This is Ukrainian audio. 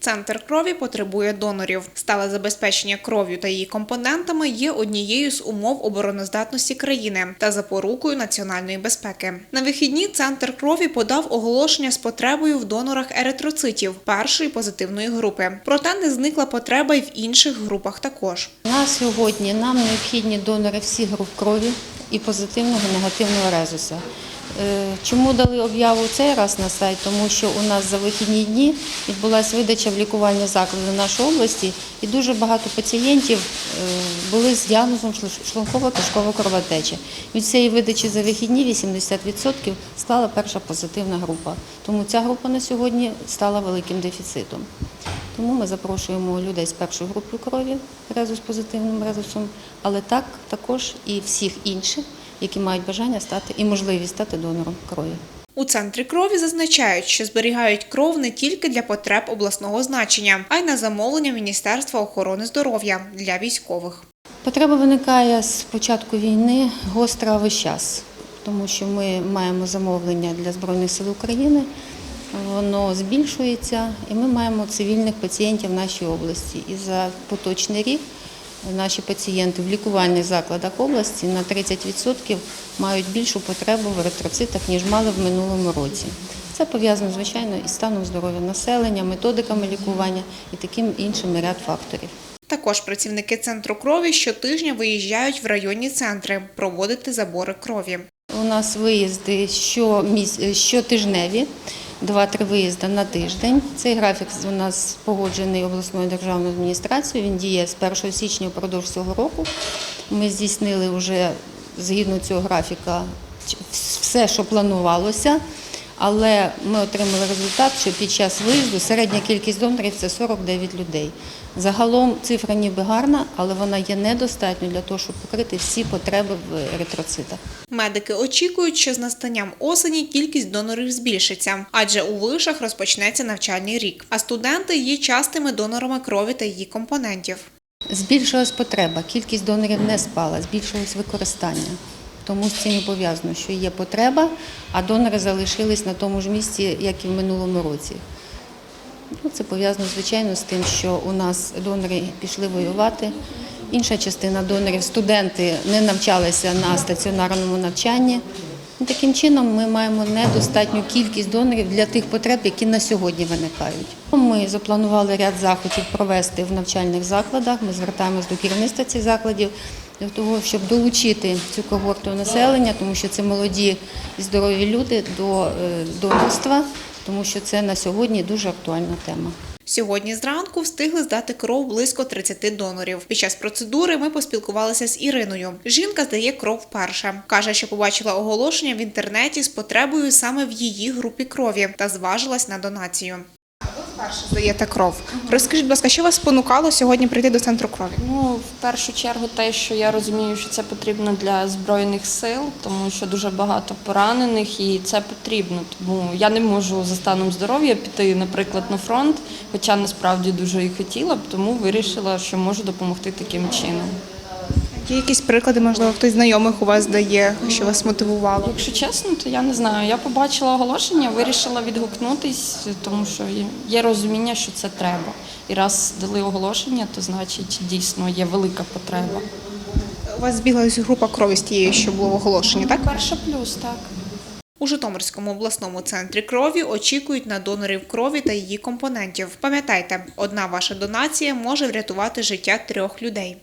Центр крові потребує донорів. Стале забезпечення кров'ю та її компонентами є однією з умов обороноздатності країни та запорукою національної безпеки. На вихідні центр крові подав оголошення з потребою в донорах еритроцитів першої позитивної групи. Проте не зникла потреба й в інших групах також. На сьогодні нам необхідні донори всіх груп крові і позитивного і негативного резуса. Е, Чому дали об'яву цей раз на сайт? Тому що у нас за вихідні дні відбулася видача в лікувальні заклади нашої області, і дуже багато пацієнтів е, були з діагнозом шлунково-кишкова кровотеча. Від цієї видачі за вихідні 80% склала перша позитивна група. Тому ця група на сьогодні стала великим дефіцитом. Тому ми запрошуємо людей з першої групи крові резус позитивним резусом, але так також і всіх інших, які мають бажання стати і можливість стати донором крові. У центрі крові зазначають, що зберігають кров не тільки для потреб обласного значення, а й на замовлення Міністерства охорони здоров'я для військових. Потреба виникає з початку війни гостра весь час, тому що ми маємо замовлення для Збройних сил України, воно збільшується, і ми маємо цивільних пацієнтів в нашій області. І за поточний рік наші пацієнти в лікувальних закладах області на 30% мають більшу потребу в еритроцитах, ніж мали в минулому році. Це пов'язано, звичайно, із станом здоров'я населення, методиками лікування і таким іншим ряд факторів. Також працівники центру крові щотижня виїжджають в районні центри проводити забори крові. У нас виїзди щотижневі, два-три виїзди на тиждень. Цей графік у нас погоджений обласною державною адміністрацією. Він діє з 1 січня впродовж цього року. Ми здійснили вже згідно цього графіка все, що планувалося. Але ми отримали результат, що під час виїзду середня кількість донорів це 49 людей. Загалом цифра ніби гарна, але вона є недостатньою для того, щоб покрити всі потреби в еритроцитах. Медики очікують, що з настанням осені кількість донорів збільшиться, адже у вишах розпочнеться навчальний рік. А студенти є частими донорами крові та її компонентів. Збільшилась потреба, кількість донорів не спала, збільшилось використання. Тому з цим і пов'язано, що є потреба, а донори залишились на тому ж місці, як і в минулому році. Ну, це пов'язано, звичайно, з тим, що у нас донори пішли воювати. Інша частина донорів, студенти не навчалися на стаціонарному навчанні. Таким чином ми маємо недостатню кількість донорів для тих потреб, які на сьогодні виникають. Ми запланували ряд заходів провести в навчальних закладах. Ми звертаємось до керівництва цих закладів для того, щоб долучити цю когорту населення, тому що це молоді і здорові люди до е, донорства, тому що це на сьогодні дуже актуальна тема. Сьогодні зранку встигли здати кров близько 30 донорів. Під час процедури ми поспілкувалися з Іриною. Жінка здає кров вперше. Каже, що побачила оголошення в інтернеті з потребою саме в її групі крові та зважилась на донацію. Вперше здаєте кров. Розкажіть, будь ласка, що вас спонукало сьогодні прийти до центру крові? Ну, в першу чергу, те, що я розумію, що це потрібно для збройних сил, тому що дуже багато поранених, і це потрібно. Тому я не можу за станом здоров'я піти, наприклад, на фронт, хоча насправді дуже і хотіла б, тому вирішила, що можу допомогти таким чином. Є якісь приклади, можливо, хтось знайомих у вас дає, що вас мотивувало? Якщо чесно, то я не знаю. Я побачила оголошення, вирішила відгукнутись, тому що є- розуміння, що це треба. І раз дали оголошення, то значить дійсно є велика потреба. У вас збіглась група крові з тією, що було в оголошенні, так? Перша плюс, так. У Житомирському обласному центрі крові очікують на донорів крові та її компонентів. Пам'ятайте, одна ваша донація може врятувати життя трьох людей.